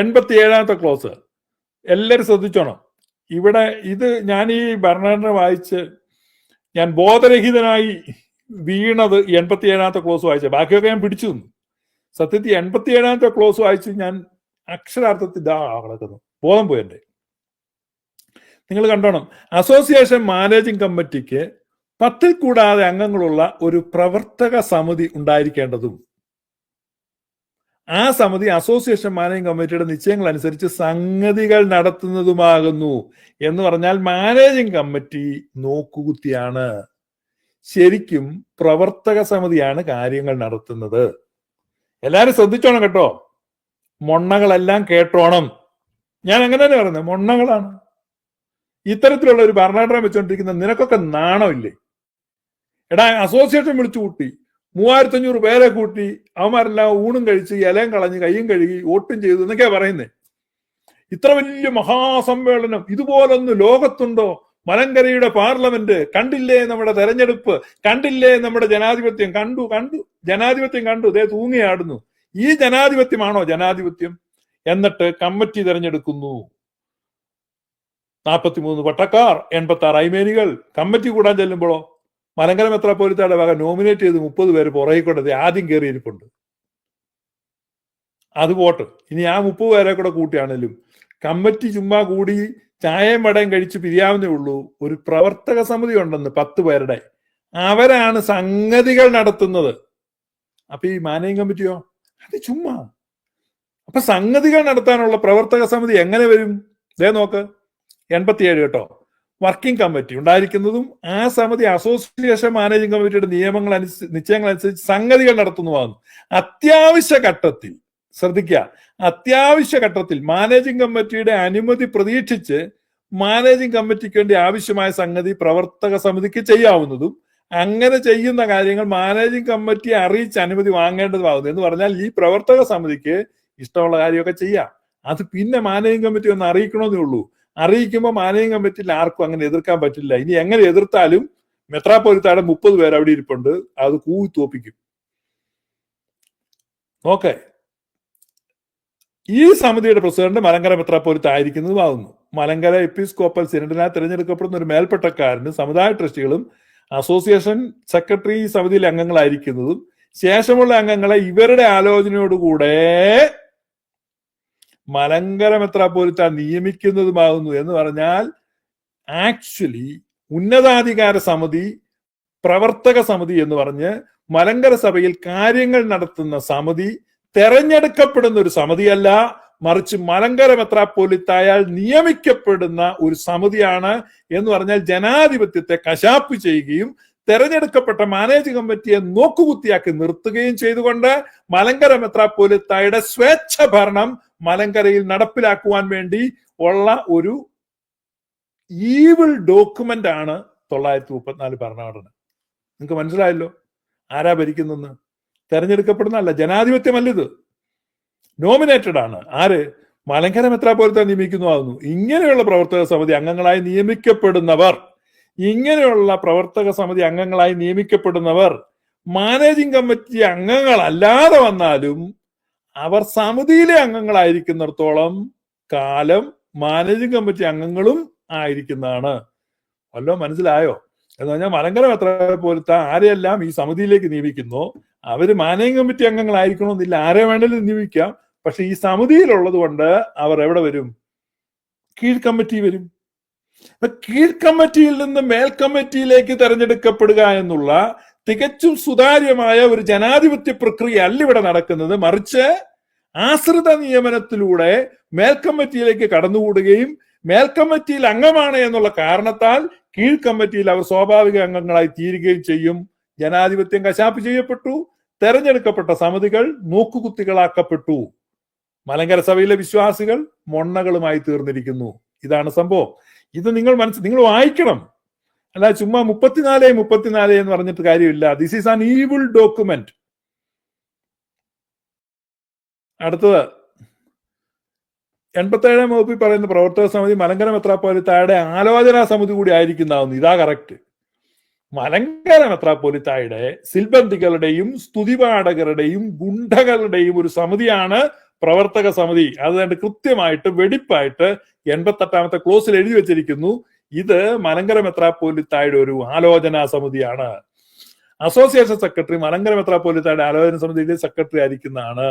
എൺപത്തി ഏഴാമത്തെ ക്ലോസ്. എല്ലാവരും ശ്രദ്ധിച്ചോണം. ഇവിടെ ഇത് ഞാൻ ഈ ഭരണഘടന വായിച്ച് ഞാൻ ബോധരഹിതനായി വീണത് എൺപത്തി ഏഴാമത്തെ ക്ലോസ് വായിച്ച. ബാക്കിയൊക്കെ ഞാൻ പിടിച്ചു നിന്നു. സത്യത്തിൽ എൺപത്തി ഏഴാമത്തെ ക്ലോസ് വായിച്ച് ഞാൻ അക്ഷരാർത്ഥത്തിൽ ഇതാ കിടക്കുന്നു ബോധം പോയി നിങ്ങൾ കണ്ടോണം. അസോസിയേഷൻ മാനേജിംഗ് കമ്മിറ്റിക്ക് പത്തിൽ കൂടാതെ അംഗങ്ങളുള്ള ഒരു പ്രവർത്തക സമിതി ഉണ്ടായിരിക്കേണ്ടതും ആ സമിതി അസോസിയേഷൻ മാനേജിംഗ് കമ്മിറ്റിയുടെ നിശ്ചയങ്ങൾ അനുസരിച്ച് സംഗതികൾ നടത്തുന്നതുമാകുന്നു. എന്ന് പറഞ്ഞാൽ മാനേജിംഗ് കമ്മിറ്റി നോക്കുകുത്തിയാണ്. ശരിക്കും പ്രവർത്തക സമിതിയാണ് കാര്യങ്ങൾ നടത്തുന്നത്. എല്ലാരും ശ്രദ്ധിച്ചോണം കേട്ടോ. മൊണ്ണകളെല്ലാം കേട്ടോണം. ഞാൻ അങ്ങനെ തന്നെ പറയുന്നത്. മൊണ്ണകളാണ്. ഇത്തരത്തിലുള്ള ഒരു ഭരണഘടന വെച്ചുകൊണ്ടിരിക്കുന്ന നിനക്കൊക്കെ നാണമില്ലേ? എടാ അസോസിയേഷൻ വിളിച്ചു കൂട്ടി മൂവായിരത്തി അഞ്ഞൂറ് പേരെ കൂട്ടി അവന്മാരെല്ലാം ഊണും കഴിച്ച് ഇലയും കളഞ്ഞ് കയ്യും കഴുകി വോട്ടും ചെയ്തു എന്നൊക്കെയാ പറയുന്നേ. ഇത്ര വലിയ മഹാസമ്മേളനം ഇതുപോലൊന്ന് ലോകത്തുണ്ടോ? മലങ്കരയുടെ പാർലമെന്റ് കണ്ടില്ലേ നമ്മുടെ തെരഞ്ഞെടുപ്പ്? കണ്ടില്ലേ നമ്മുടെ ജനാധിപത്യം? കണ്ടു കണ്ടു. ജനാധിപത്യം കണ്ടു. ഇതേ തൂങ്ങിയാടുന്നു ഈ ജനാധിപത്യമാണോ ജനാധിപത്യം? എന്നിട്ട് കമ്മിറ്റി തെരഞ്ഞെടുക്കുന്നു. നാൽപ്പത്തിമൂന്ന് പട്ടക്കാർ എൺപത്തി ആറ് ഐമേനികൾ കമ്മിറ്റി കൂടാൻ ചെല്ലുമ്പോഴോ? മലങ്കര മെത്രാപ്പോലിത്തയുടെ വക നോമിനേറ്റ് ചെയ്ത് മുപ്പത് പേര് പുറകെ കൊണ്ടത് ആദ്യം കയറിയിരിപ്പുണ്ട്. അത് പോട്ട്. ഇനി ആ മുപ്പത് പേരെ കൂടെ കൂട്ടിയാണെങ്കിലും കമ്മിറ്റി ചുമ്മാ കൂടി ചായയും വടയും കഴിച്ച് പിരിയാവുന്നേ ഉള്ളൂ. ഒരു പ്രവർത്തക സമിതി ഉണ്ടെന്ന് പത്ത് പേരുടെ. അവരാണ് സംഗതികൾ നടത്തുന്നത്. അപ്പൊ ഈ മാനേജിംഗ് കമ്മിറ്റിയോ? അത് ചുമ്മാ. അപ്പൊ സംഗതികൾ നടത്താനുള്ള പ്രവർത്തക സമിതി എങ്ങനെ വരും? ദേ നോക്ക്. എൺപത്തിയേഴ് കേട്ടോ. വർക്കിംഗ് കമ്മിറ്റി ഉണ്ടായിരിക്കുന്നതും ആ സമിതി അസോസിയേഷൻ മാനേജിംഗ് കമ്മിറ്റിയുടെ നിയമങ്ങൾ അനുസരിച്ച് നിശ്ചയങ്ങൾ അനുസരിച്ച് സംഗതികൾ നടത്തുന്നതാകുന്നു. അത്യാവശ്യ ഘട്ടത്തിൽ ശ്രദ്ധിക്കുക അത്യാവശ്യ ഘട്ടത്തിൽ മാനേജിംഗ് കമ്മിറ്റിയുടെ അനുമതി പ്രതീക്ഷിച്ച് മാനേജിംഗ് കമ്മിറ്റിക്ക് വേണ്ടി ആവശ്യമായ സംഗതി പ്രവർത്തക സമിതിക്ക് ചെയ്യാവുന്നതും അങ്ങനെ ചെയ്യുന്ന കാര്യങ്ങൾ മാനേജിംഗ് കമ്മിറ്റി അറിയിച്ച് അനുമതി വാങ്ങേണ്ടതുമാകുന്നു എന്ന് പറഞ്ഞാൽ ഈ പ്രവർത്തക സമിതിക്ക് ഇഷ്ടമുള്ള കാര്യമൊക്കെ ചെയ്യാം. അത് പിന്നെ മാനേജിംഗ് കമ്മിറ്റി ഒന്ന് അറിയിക്കണമെന്നേ ഉള്ളൂ. അറിയിക്കുമ്പോൾ മാനേജിംഗ് കമ്മിറ്റിയിൽ ആർക്കും അങ്ങനെ എതിർക്കാൻ പറ്റില്ല. ഇനി എങ്ങനെ എതിർത്താലും മെത്രാപ്പൊലിത്താടെ മുപ്പത് പേർ അവിടെ ഇരിപ്പുണ്ട്. അത് കൂവി തോപ്പിക്കും. ഓക്കെ. ഈ സമിതിയുടെ പ്രസിഡന്റ് മലങ്കര മെത്രാപ്പൊലിത്ത ആയിരിക്കുന്നതുമാകുന്നു മലങ്കര എപ്പിസ്കോപ്പൽ സിനഡിനാൽ തിരഞ്ഞെടുക്കപ്പെടുന്ന ഒരു മേൽപ്പെട്ടക്കാരന് സമുദായ ട്രസ്റ്റികളും അസോസിയേഷൻ സെക്രട്ടറി സമിതിയിലെ അംഗങ്ങളായിരിക്കുന്നതും ശേഷമുള്ള അംഗങ്ങളെ ഇവരുടെ ആലോചനയോടുകൂടെ മലങ്കര മെത്രാപ്പോലിത്ത നിയമിക്കുന്നതുമാകുന്നു എന്ന് പറഞ്ഞാൽ ആക്ച്വലി ഉന്നതാധികാര സമിതി പ്രവർത്തക സമിതി എന്ന് പറഞ്ഞ് മലങ്കര സഭയിൽ കാര്യങ്ങൾ നടത്തുന്ന സമിതി തെരഞ്ഞെടുക്കപ്പെടുന്ന ഒരു സമിതിയല്ല മറിച്ച് മലങ്കര മെത്രാപ്പോലിത്തായാൽ നിയമിക്കപ്പെടുന്ന ഒരു സമിതിയാണ് എന്ന് പറഞ്ഞാൽ ജനാധിപത്യത്തെ കശാപ്പ് ചെയ്യുകയും തെരഞ്ഞെടുക്കപ്പെട്ട മാനേജിംഗ് കമ്മിറ്റിയെ നോക്കുകുത്തിയാക്കി നിർത്തുകയും ചെയ്തുകൊണ്ട് മലങ്കര മെത്രാപ്പോലിത്തായുടെ സ്വേച്ഛ ഭരണം മലങ്കരയിൽ നടപ്പിലാക്കുവാൻ വേണ്ടി ഉള്ള ഒരു ഈവിൾ ഡോക്യുമെന്റ് ആണ് തൊള്ളായിരത്തി മുപ്പത്തിനാല് ഭരണഘടന. നിങ്ങൾക്ക് മനസ്സിലായല്ലോ? ആരാ ഭരിക്കുന്നെന്ന് തെരഞ്ഞെടുക്കപ്പെടുന്നതല്ല ജനാധിപത്യമല്ല ഇത്. നോമിനേറ്റഡ് ആണ്. ആര്? മലങ്കര മെത്രാപ്പോലിത്ത നിയമിക്കുന്നു ആകുന്നു ഇങ്ങനെയുള്ള പ്രവർത്തക സമിതി അംഗങ്ങളായി നിയമിക്കപ്പെടുന്നവർ. ഇങ്ങനെയുള്ള പ്രവർത്തക സമിതി അംഗങ്ങളായി നിയമിക്കപ്പെടുന്നവർ മാനേജിംഗ് കമ്മിറ്റി അംഗങ്ങളല്ലാതെ വന്നാലും അവർ സമിതിയിലെ അംഗങ്ങളായിരിക്കുന്നിടത്തോളം കാലം മാനേജിംഗ് കമ്മിറ്റി അംഗങ്ങളും ആയിരിക്കുന്നതാണ്. വല്ലോ മനസ്സിലായോ? എന്ന് പറഞ്ഞാൽ മലങ്കര എത്ര പോലത്തെ ആരെയെല്ലാം ഈ സമിതിയിലേക്ക് നിയമിക്കുന്നു? അവർ മാനേജിംഗ് കമ്മിറ്റി അംഗങ്ങളായിരിക്കണമെന്നില്ല ആരെ വേണമെങ്കിലും നിയമിക്കാം. പക്ഷെ ഈ സമിതിയിലുള്ളത് കൊണ്ട് അവർ എവിടെ വരും? കീഴ് കമ്മിറ്റി വരും. അപ്പൊ കീഴ് നിന്ന് മേൽ കമ്മിറ്റിയിലേക്ക് തെരഞ്ഞെടുക്കപ്പെടുക എന്നുള്ള തികച്ചും സുതാര്യമായ ഒരു ജനാധിപത്യ പ്രക്രിയ അല്ല ഇവിടെ നടക്കുന്നത്. മറിച്ച് ആശ്രിത നിയമനത്തിലൂടെ മേൽക്കമ്മിറ്റിയിലേക്ക് കടന്നുകൂടുകയും മേൽക്കമ്മിറ്റിയിൽ അംഗമാണ് എന്നുള്ള കാരണത്താൽ കീഴ് കമ്മിറ്റിയിൽ അവർ സ്വാഭാവിക അംഗങ്ങളായി തീരുകയും ചെയ്യും. ജനാധിപത്യം കശാപ്പ് ചെയ്യപ്പെട്ടു. തെരഞ്ഞെടുക്കപ്പെട്ട സമിതികൾ നോക്കുകുത്തികളാക്കപ്പെട്ടു മലങ്കര സഭയിലെ വിശ്വാസികൾ മൊണ്ണകളുമായി തീർന്നിരിക്കുന്നു. ഇതാണ് സംഭവം. ഇത് നിങ്ങൾ മനസ്സിൽ നിങ്ങൾ വായിക്കണം. അല്ല ചുമ്മാ മുപ്പത്തിനാല് മുപ്പത്തിനാല് എന്ന് പറഞ്ഞിട്ട് കാര്യമില്ല. This is an evil document അടുത്തത്. എൺപത്തേഴാം വകുപ്പിൽ പറയുന്ന പ്രവർത്തക സമിതി മലങ്കര മെത്രാപ്പോലിത്തായുടെ ആലോചനാ സമിതി കൂടി ആയിരിക്കുന്നതാവുന്നു ഇതാ കറക്റ്റ് മലങ്കര മെത്രാപ്പോലിത്തായുടെ സിൽബന്ധികളുടെയും സ്തുതിപാഠകരുടെയും ഗുണ്ടകളുടെയും ഒരു സമിതിയാണ് പ്രവർത്തക സമിതി അതുകൊണ്ട് കൃത്യമായിട്ട് വെടിപ്പായിട്ട് എൺപത്തെട്ടാമത്തെ ക്ലോസിൽ എഴുതി വെച്ചിരിക്കുന്നു. ഇത് മലങ്കര മെത്രാപ്പോലിത്തായുടെ ഒരു ആലോചനാ സമിതിയാണ്. അസോസിയേഷൻ സെക്രട്ടറി മലങ്കര മെത്രാപ്പോലിത്തായുടെ ആലോചന സമിതിയിലെ സെക്രട്ടറി ആയിരിക്കുന്നതാണ്.